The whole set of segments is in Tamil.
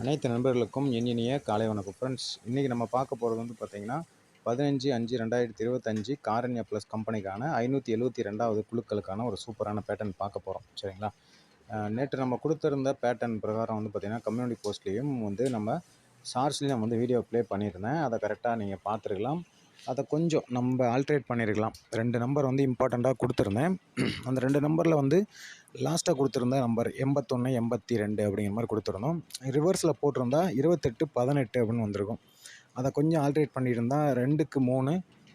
அனைத்து நண்பர்களுக்கும் என் இனிய காலை வணக்கம். ஃப்ரெண்ட்ஸ் இன்றைக்கி நம்ம பார்க்க போகிறது வந்து பார்த்திங்கன்னா பதினஞ்சு அஞ்சு ரெண்டாயிரத்தி இருபத்தஞ்சு காரண்யா ப்ளஸ் கம்பெனிக்கான ஐநூற்றி எழுபத்தி ரெண்டாவது குழுக்களுக்கான ஒரு சூப்பரான பேட்டர்ன் பார்க்க போகிறோம் சரிங்களா? நேற்று நம்ம கொடுத்துருந்த பேட்டர்ன் பிரகாரம் வந்து பார்த்திங்கன்னா கம்யூனிட்டி போஸ்ட்லேயும் வந்து நம்ம ஷார்ட்ஸ்லேயும் வந்து வீடியோ ப்ளே பண்ணியிருந்தேன். அதை கரெக்டாக நீங்கள் பார்த்துருக்கலாம். அதை கொஞ்சம் நம்ம ஆல்ட்ரேட் பண்ணியிருக்கலாம். ரெண்டு நம்பர் வந்து இம்பார்ட்டண்ட்டாக கொடுத்துருந்தேன். அந்த ரெண்டு நம்பரில் வந்து லாஸ்ட்டாக கொடுத்துருந்த நம்பர் எண்பத்தொன்று எண்பத்தி ரெண்டு அப்படிங்கிற மாதிரி கொடுத்துருந்தோம். ரிவர்ஸில் போட்டிருந்தா இருபத்தெட்டு பதினெட்டு அப்படின்னு வந்திருக்கும். அதை கொஞ்சம் ஆல்ட்ரேட் பண்ணியிருந்தா ரெண்டுக்கு மூணு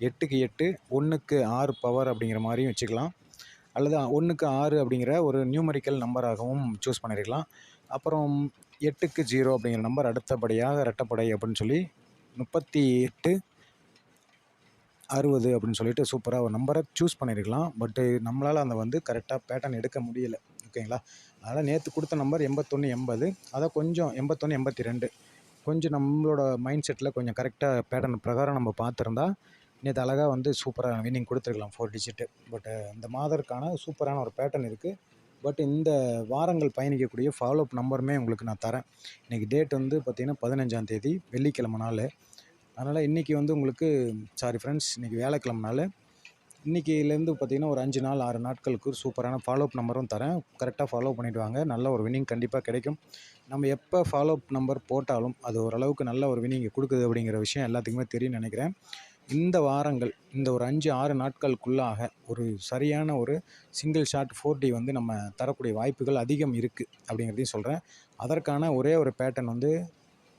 எட்டுக்கு எட்டு ஒன்றுக்கு ஆறு பவர் அப்படிங்கிற மாதிரியும் வச்சுக்கலாம். அல்லது ஒன்றுக்கு ஆறு அப்படிங்கிற ஒரு நியூமரிக்கல் நம்பராகவும் சூஸ் பண்ணியிருக்கலாம் அப்புறம் எட்டுக்கு ஜீரோ அப்படிங்கிற நம்பர் அடுத்தபடியாக ரெட்டப்படை அப்படின்னு சொல்லி முப்பத்தி எட்டு அறுபது அப்படின்னு சொல்லிட்டு சூப்பராக ஒரு நம்பரை சூஸ் பண்ணியிருக்கலாம் பட்டு நம்மளால் அந்த வந்து கரெக்டாக பேட்டர்ன் எடுக்க முடியல. ஓகேங்களா அதனால் நேற்று கொடுத்த நம்பர் எண்பத்தொன்று எண்பது. அதை கொஞ்சம் எண்பத்தொன்று எண்பத்தி ரெண்டு கொஞ்சம் நம்மளோட மைண்ட் செட்டில் கொஞ்சம் கரெக்டாக பேட்டர்ன் பிரகாரம் நம்ம பார்த்துருந்தா நேற்று அழகாக வந்து சூப்பராக வின்னிங் கொடுத்துருக்கலாம் ஃபோர் டிஜிட்டு பட் இந்த மாதருக்கான சூப்பரான ஒரு பேட்டர்ன் இருக்குது பட் இந்த வாரங்கள் பயணிக்கக்கூடிய ஃபாலோ அப் நம்பருமே உங்களுக்கு நான் தரேன். இன்றைக்கி டேட் வந்து பார்த்திங்கன்னா பதினஞ்சாம் தேதி வெள்ளிக்கிழமை நாள். அதனால் இன்றைக்கி வந்து உங்களுக்கு சாரி ஃப்ரெண்ட்ஸ் இன்றைக்கி வேலைக்கிழமை இன்றைக்கிலேருந்து பார்த்திங்கன்னா ஒரு அஞ்சு நாள் ஆறு நாட்களுக்கு ஒரு சூப்பரான ஃபாலோ அப் நம்பரும் தரேன். கரெக்டாக ஃபாலோ பண்ணிவிடுவாங்க நல்ல ஒரு வினிங் கண்டிப்பாக கிடைக்கும். நம்ம எப்போ ஃபாலோ அப் நம்பர் போட்டாலும் அது ஓரளவுக்கு நல்ல ஒரு வினிங் கொடுக்குது அப்படிங்கிற விஷயம் எல்லாத்துக்குமே தெரியும் நினைக்கிறேன். இந்த வாரங்கள் இந்த ஒரு அஞ்சு ஆறு நாட்களுக்குள்ளாக ஒரு சரியான ஒரு சிங்கிள் ஷாட் ஃபோர் டி வந்து நம்ம தரக்கூடிய வாய்ப்புகள் அதிகம் இருக்குது அப்படிங்கிறதையும் சொல்கிறேன் அதற்கான ஒரே ஒரு பேட்டர்ன் வந்து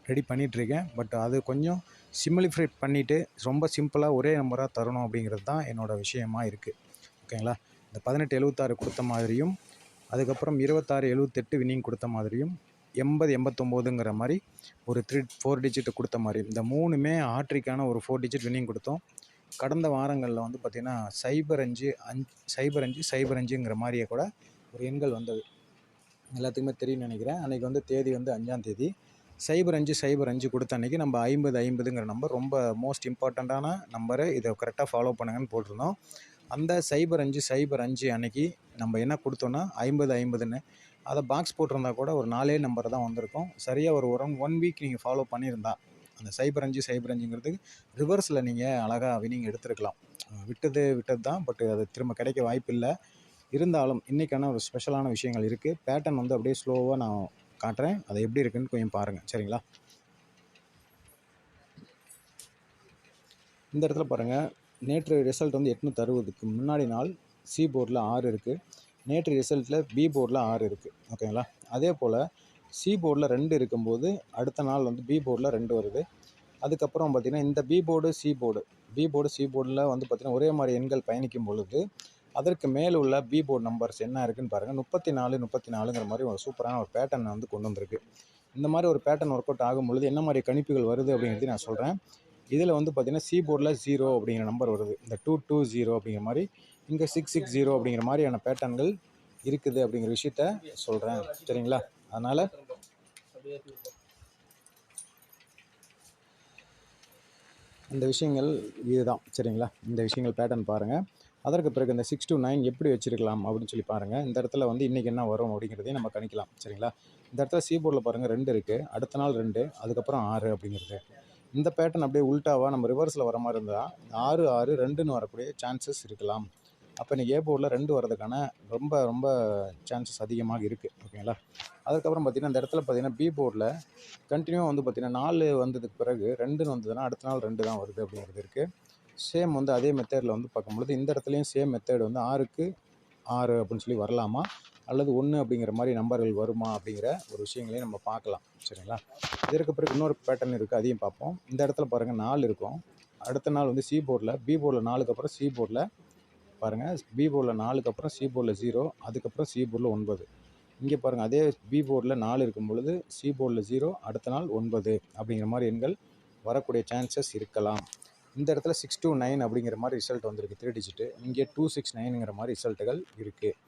ரெடி பண்ணிகிட்ருக்கேன் பட் அது கொஞ்சம் சிம்பிளிஃபைட் பண்ணிவிட்டு ரொம்ப சிம்பிளாக ஒரே நம்பராக தரணும் அப்படிங்கிறது தான் என்னோடய விஷயமா இருக்குது ஓகேங்களா இந்த பதினெட்டு எழுபத்தாறு கொடுத்த மாதிரியும் அதுக்கப்புறம் இருபத்தாறு எழுபத்தெட்டு வினிங் கொடுத்த மாதிரியும் எண்பது எண்பத்தொம்போதுங்கிற மாதிரி ஒரு த்ரீ ஃபோர் டிஜிட் கொடுத்த மாதிரி இந்த மூணுமே ஆட்ரிக்கான ஒரு ஃபோர் டிஜிட் வினிங் கொடுத்தோம். கடந்த வாரங்களில் வந்து பார்த்திங்கன்னா சைபர் அஞ்சு அஞ்சு சைபர் அஞ்சு சைபர் அஞ்சுங்கிற மாதிரியே கூட ஒரு எண்கள் வந்தது. எல்லாத்துக்குமே தெரியும்னு நினைக்கிறேன். அன்றைக்கி வந்து தேதி வந்து அஞ்சாம் தேதி. சைபர் அஞ்சு சைபர் அஞ்சு கொடுத்த அன்றைக்கி நம்ம ஐம்பது ஐம்பதுங்கிற நம்பர் ரொம்ப மோஸ்ட் இம்பார்ட்டண்ட்டான நம்பரு இதை கரெக்டாக ஃபாலோ பண்ணுங்கன்னு போட்டிருந்தோம். அந்த சைபர் அஞ்சு சைபர் அஞ்சு அன்றைக்கி நம்ம என்ன கொடுத்தோன்னா ஐம்பது ஐம்பதுன்னு. அதை பாக்ஸ் போட்டிருந்தா கூட ஒரு நாலே நம்பர் தான் வந்திருக்கும். சரியாக ஒரு ஒன் ஒன் வீக் நீங்கள் ஃபாலோ பண்ணியிருந்தா அந்த சைபர் அஞ்சு சைபர் அஞ்சுங்கிறதுக்கு ரிவர்ஸில் நீங்கள் அழகாக வினிங் எடுத்துருக்கலாம். விட்டது விட்டது தான் பட் அது திரும்ப கிடைக்க வாய்ப்பு இல்லை இருந்தாலும் இன்றைக்கான ஒரு ஸ்பெஷலான விஷயங்கள் இருக்குது பேட்டர்ன் வந்து அப்படியே ஸ்லோவாக நான் காட்டுறேன். அது எப்படி இருக்குன்னு கொஞ்சம் பாருங்கள் சரிங்களா? இந்த இடத்துல பாருங்கள் நேற்று ரிசல்ட் வந்து எட்நூற்றி அறுபதுக்கு முன்னாடி நாள் சி போர்டில் ஆறு இருக்குது நேற்று ரிசல்ட்டில் பி போர்டில் ஆறு இருக்குது ஓகேங்களா? அதே போல் சி போர்டில் ரெண்டு இருக்கும்போது அடுத்த நாள் வந்து பி போர்டில் ரெண்டு வருது. அதுக்கப்புறம் பார்த்திங்கன்னா இந்த B board C board B board C போர்டில் வந்து பார்த்திங்கன்னா ஒரே மாதிரி எண்கள் பயணிக்கும் பொழுது அதற்கு மேலே உள்ள பி போர்டு நம்பர்ஸ் என்ன இருக்குன்னு பாருங்கள் முப்பத்தி நாலு முப்பத்தி நாலுங்கிற மாதிரி ஒரு சூப்பரான ஒரு பேட்டர்ன் வந்து கொண்டு வந்திருக்கு. இந்த மாதிரி ஒரு பேட்டர்ன் ஒர்க் அவுட் ஆகும் பொழுது என்ன மாதிரி கணிப்புகள் வருது அப்படிங்கிறது நான் சொல்கிறேன் இதில் வந்து பார்த்திங்கன்னா சி போர்டில் ஜீரோ அப்படிங்கிற நம்பர் வருது. இந்த டூ டூ ஜீரோ அப்படிங்கிற மாதிரி இங்கே சிக்ஸ் சிக்ஸ் ஜீரோ அப்படிங்கிற மாதிரியான பேட்டர்ன்கள் இருக்குது அப்படிங்கிற விஷயத்த சொல்கிறேன் சரிங்களா? அதனால் இந்த விஷயங்கள் இதுதான். சரிங்களா? இந்த விஷயங்கள் பேட்டர்ன் பாருங்கள் அதற்கு பிறகு இந்த சிக்ஸ் டு நைன் எப்படி வச்சிருக்கலாம் அப்படின்னு சொல்லி பாருங்கள் இந்த இடத்துல வந்து இன்றைக்கி என்ன வரும் அப்படிங்கிறதையும் நம்ம கணிக்கலாம். சரிங்களா? இந்த இடத்துல சி போர்டில் பாருங்கள் ரெண்டு இருக்குது அடுத்த நாள் ரெண்டு அதுக்கப்புறம் ஆறு அப்படிங்கிறது. இந்த பேட்டர்ன் அப்படியே உல்ட்டாவாக நம்ம ரிவர்ஸில் வர மாதிரி இருந்தால் ஆறு ஆறு ரெண்டுன்னு வரக்கூடிய சான்சஸ் இருக்கலாம். அப்போ இன்றைக்கி ஏ போர்டில் ரெண்டு வரதுக்கான ரொம்ப ரொம்ப சான்சஸ் அதிகமாக இருக்குது ஓகேங்களா? அதுக்கப்புறம் பார்த்திங்கன்னா இந்த இடத்துல பார்த்திங்கன்னா பி போர்டில் கண்டினியூவாக வந்து பார்த்திங்கன்னா நாலு வந்ததுக்கு பிறகு ரெண்டுன்னு வந்ததுன்னா அடுத்த நாள் ரெண்டு தான் வருது அப்படிங்கிறது இருக்குது சேம் வந்து அதே மெத்தேடில் வந்து பார்க்கும்பொழுது இந்த இடத்துலையும் சேம் மெத்தேடு வந்து ஆறுக்கு ஆறு அப்படின்னு சொல்லி வரலாமா? அல்லது ஒன்று அப்படிங்கிற மாதிரி நம்பர்கள் வருமா? அப்படிங்கிற ஒரு விஷயங்களையும் நம்ம பார்க்கலாம். சரிங்களா? இதற்கு பிறகு இன்னொரு பேட்டர்ன் இருக்குது அதையும் பார்ப்போம். இந்த இடத்துல பாருங்கள் நாலு இருக்கும். அடுத்த நாள் வந்து சி போர்டில் பி போர்டில் நாலுக்கு அப்புறம் சி போர்டில் பாருங்கள் பி போர்டில் நாலுக்கு அப்புறம் சி போர்டில் ஜீரோ அதுக்கப்புறம் சி போர்டில் ஒன்பது. இங்கே பாருங்கள் அதே பி போர்டில் நாலு இருக்கும் பொழுது சி போர்டில் ஜீரோ அடுத்த நாள் ஒன்பது அப்படிங்கிற மாதிரி எண்கள் வரக்கூடிய சான்சஸ் இருக்கலாம். இந்த இடத்துல சிக்ஸ் டூ நைன் அப்படிங்கிற மாதிரி ரிசல்ட் வந்திருக்கு. த்ரீ டிஜிட்டு இங்கே டூ சிக்ஸ் நைனுங்கிற மாதிரி ரிசல்ட்டுகள் இருக்குது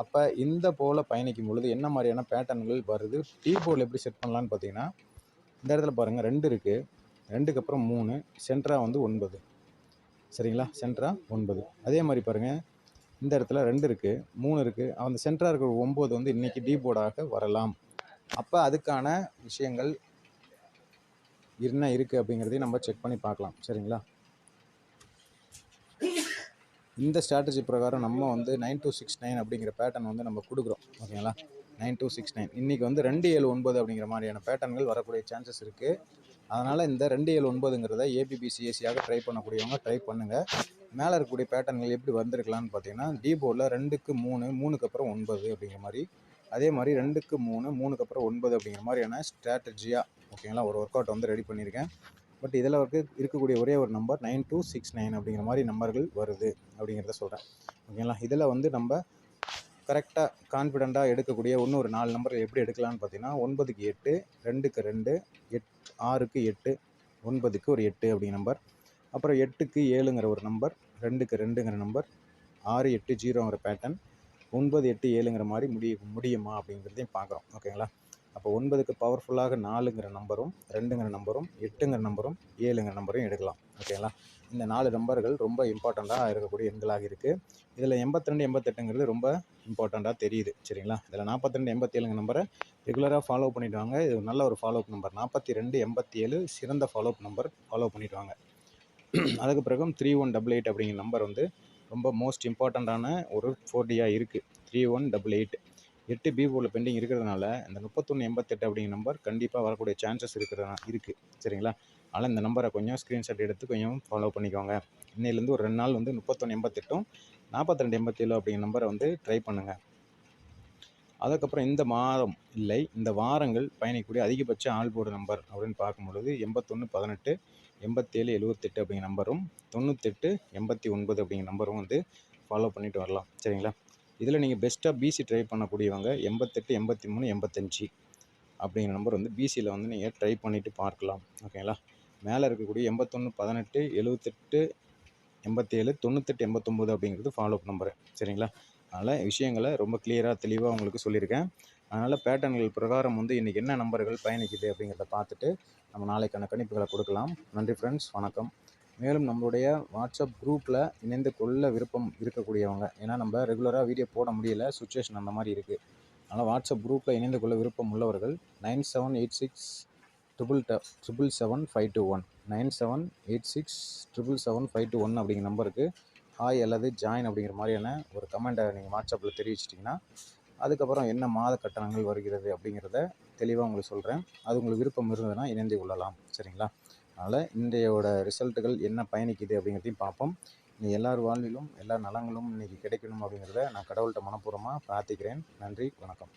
அப்போ இந்த போல் பயணிக்கும் பொழுது என்ன மாதிரியான பேட்டர்ன்கள் வருது? டீ போர்டில் எப்படி செட் பண்ணலான்னு பார்த்தீங்கன்னா இந்த இடத்துல பாருங்கள் ரெண்டு இருக்குது ரெண்டுக்கு அப்புறம் மூணு சென்ட்ரா வந்து ஒன்பது. சரிங்களா? சென்ட்ரா ஒன்பது. அதே மாதிரி பாருங்கள் இந்த இடத்துல ரெண்டு இருக்குது மூணு இருக்குது அந்த சென்ட்ராக இருக்கிற ஒம்பது வந்து இன்றைக்கி டீ போர்டாக வரலாம். அப்போ அதுக்கான விஷயங்கள் என்ன இருக்குது அப்படிங்கிறதையும் நம்ம செக் பண்ணி பார்க்கலாம். சரிங்களா? இந்த ஸ்ட்ராட்டஜி பிரகாரம் நம்ம வந்து நைன் டூ சிக்ஸ் நைன் அப்படிங்கிற பேட்டர்ன் வந்து நம்ம கொடுக்குறோம். ஓகேங்களா? நைன் டூ சிக்ஸ் நைன் இன்றைக்கி வந்து ரெண்டு ஏழு ஒன்பது அப்படிங்கிற மாதிரியான பேட்டர்ன்கள் வரக்கூடிய சான்சஸ் இருக்குது அதனால் இந்த ரெண்டு ஏழு ஒன்பதுங்கிறத ஏபிபிசிஎஸ்சியாக ட்ரை பண்ணக்கூடியவங்க ட்ரை பண்ணுங்கள் மேலே இருக்கக்கூடிய பேட்டர்ன்கள் எப்படி வந்திருக்கலாம்னு பார்த்தீங்கன்னா டி போர்டில் ரெண்டுக்கு மூணு மூணுக்கு அப்புறம் ஒன்பது அப்படிங்கிற மாதிரி அதே மாதிரி ரெண்டுக்கு மூணு மூணுக்கு அப்புறம் ஒன்பது அப்படிங்கிற மாதிரியான ஸ்ட்ராட்டஜியாக ஓகேங்களா ஒரு ஒர்க் அவுட் வந்து ரெடி பண்ணியிருக்கேன். பட் இதில் இருக்க இருக்கக்கூடிய ஒரே ஒரு number nine two six nine அப்படிங்கிற மாதிரி நம்பர்கள் வருது அப்படிங்கிறத சொல்கிறேன் ஓகேங்களா இதில் வந்து நம்ம கரெக்டாக கான்ஃபிடெண்ட்டாக எடுக்கக்கூடிய இன்னும் ஒரு நாலு நம்பர் எப்படி எடுக்கலாம்னு பார்த்தீங்கன்னா ஒன்பதுக்கு எட்டு ரெண்டுக்கு ரெண்டு எட் ஆறுக்கு எட்டு ஒன்பதுக்கு ஒரு எட்டு அப்படிங்கிற நம்பர் அப்புறம் எட்டுக்கு ஏழுங்கிற ஒரு நம்பர் ரெண்டுக்கு ரெண்டுங்கிற நம்பர் ஆறு எட்டு ஜீரோங்கிற பேட்டர்ன் ஒன்பது எட்டு ஏழுங்கிற மாதிரி முடிய முடியுமா அப்படிங்கிறதையும் பார்க்குறோம். ஓகேங்களா? அப்போ ஒன்பதுக்கு பவர்ஃபுல்லாக நாலுங்கிற நம்பரும் ரெண்டுங்கிற நம்பரும் எட்டுங்கிற நம்பரும் ஏழுங்கிற நம்பரும் எடுக்கலாம். ஓகேங்களா? இந்த நாலு நம்பர்கள் ரொம்ப இம்பார்ட்டண்ட்டாக இருக்கக்கூடிய எண்களாக இருக்குது இதில் எண்பத்திரெண்டு எண்பத்தெட்டுங்கிறது ரொம்ப இம்பார்ட்டண்ட்டாக தெரியுது. சரிங்களா? இதில் நாற்பத்திரெண்டு எண்பத்தேழுங்க நம்பரை ரெகுலராக ஃபாலோ பண்ணிட்டு வாங்க. இது நல்ல ஒரு ஃபாலோ அப் நம்பர் நாற்பத்தி ரெண்டு எண்பத்தி ஏழு சிறந்த ஃபாலோ அப் நம்பர் ஃபாலோ பண்ணிட்டு வாங்க. அதுக்கு பிறகும் த்ரீ ஒன் டபுள் எயிட் அப்படிங்கிற நம்பர் வந்து ரொம்ப மோஸ்ட் இம்பார்ட்டண்ட்டான ஒரு ஃபோர்டியாக இருக்குது த்ரீ ஒன் டபுள் எயிட் எட்டு பி பெண்டிங் இருக்கிறதுனால இந்த முப்பத்தொன்று எண்பத்தெட்டு அப்படிங்கிற நம்பர் கண்டிப்பாக வரக்கூடிய சான்சஸ் இருக்கிறதா இருக்குது சரிங்களா? அதனால் இந்த நம்பரை கொஞ்சம் ஸ்க்ரீன்ஷாட் எடுத்து கொஞ்சம் ஃபாலோ பண்ணிக்கோங்க. இன்னையிலேருந்து ஒரு ரெண்டு நாள் வந்து முப்பத்தொன்று எண்பத்தெட்டும் நாற்பத்தி ரெண்டு எண்பத்தேழு அப்படிங்கிற நம்பரை வந்து ட்ரை பண்ணுங்கள் அதுக்கப்புறம் இந்த மாதம் இல்லை இந்த வாரங்கள் பயணிக்கக்கூடிய அதிகபட்ச ஆள் போர்டு நம்பர் அப்படின்னு பார்க்கும்பொழுது எண்பத்தொன்று பதினெட்டு எண்பத்தேழு எழுவத்தெட்டு அப்படிங்கிற நம்பரும் தொண்ணூத்தெட்டு எண்பத்தி ஒன்பது அப்படிங்கிற நம்பரும் வந்து ஃபாலோ பண்ணிட்டு வரலாம். சரிங்களா? இதில் நீங்கள் பெஸ்ட்டாக பிசி ட்ரை பண்ணக்கூடியவங்க எண்பத்தெட்டு எண்பத்தி மூணு எண்பத்தஞ்சு அப்படிங்கிற நம்பர் வந்து பிசியில் வந்து நீங்கள் ட்ரை பண்ணிவிட்டு பார்க்கலாம். ஓகேங்களா? மேலே இருக்கக்கூடிய எண்பத்தொன்று பதினெட்டு எழுவத்தெட்டு எண்பத்தேழு தொண்ணூத்தெட்டு எண்பத்தொம்போது அப்படிங்கிறது ஃபாலோ அப் நம்பரு சரிங்களா? அதனால் விஷயங்களை ரொம்ப கிளியராக தெளிவாக உங்களுக்கு சொல்லியிருக்கேன். அதனால் பேட்டர்ன்கள் பிரகாரம் வந்து இன்றைக்கி என்ன நம்பர்கள் பயணிக்குது அப்படிங்கிறத பார்த்துட்டு நம்ம நாளைக்கான கணிப்புகளை கொடுக்கலாம். நன்றி ஃப்ரெண்ட்ஸ் வணக்கம். மேலும் நம்மளுடைய வாட்ஸ்அப் குரூப்பில் இணைந்து கொள்ள விருப்பம் இருக்கக்கூடியவங்க ஏன்னா நம்ம ரெகுலராக வீடியோ போட முடியல சுச்சுவேஷன் அந்த மாதிரி இருக்குது அதனால் வாட்ஸ்அப் குரூப்பில் இணைந்து கொள்ள விருப்பம் உள்ளவர்கள் nine seven eight six triple ட triple seven five two one nine seven eight six triple seven five two one அப்படிங்கிற நம்பருக்கு ஹாய் அல்லது ஜாயின் அப்படிங்கிற மாதிரியான ஒரு கமெண்ட்டை நீங்கள் வாட்ஸ்அப்பில் தெரிவிச்சிட்டிங்கன்னா அதுக்கப்புறம் என்ன மாத கட்டணங்கள் வருகிறது அப்படிங்கிறத தெளிவாக உங்களுக்கு சொல்கிறேன் அது உங்களுக்கு விருப்பம் இருந்ததுன்னா இணைந்து கொள்ளலாம். சரிங்களா? அதனால் இன்றையோட ரிசல்ட்டுகள் என்ன பயணிக்குது அப்படிங்கிறதையும் பார்ப்போம். நீ எல்லார் வாழ்விலும் எல்லா நலங்களும் இன்றைக்கி கிடைக்கணும் அப்படிங்கிறத நான் கடவுள்கிட்ட மனப்பூர்வமாக பிரார்த்திக்கிறேன். நன்றி வணக்கம்.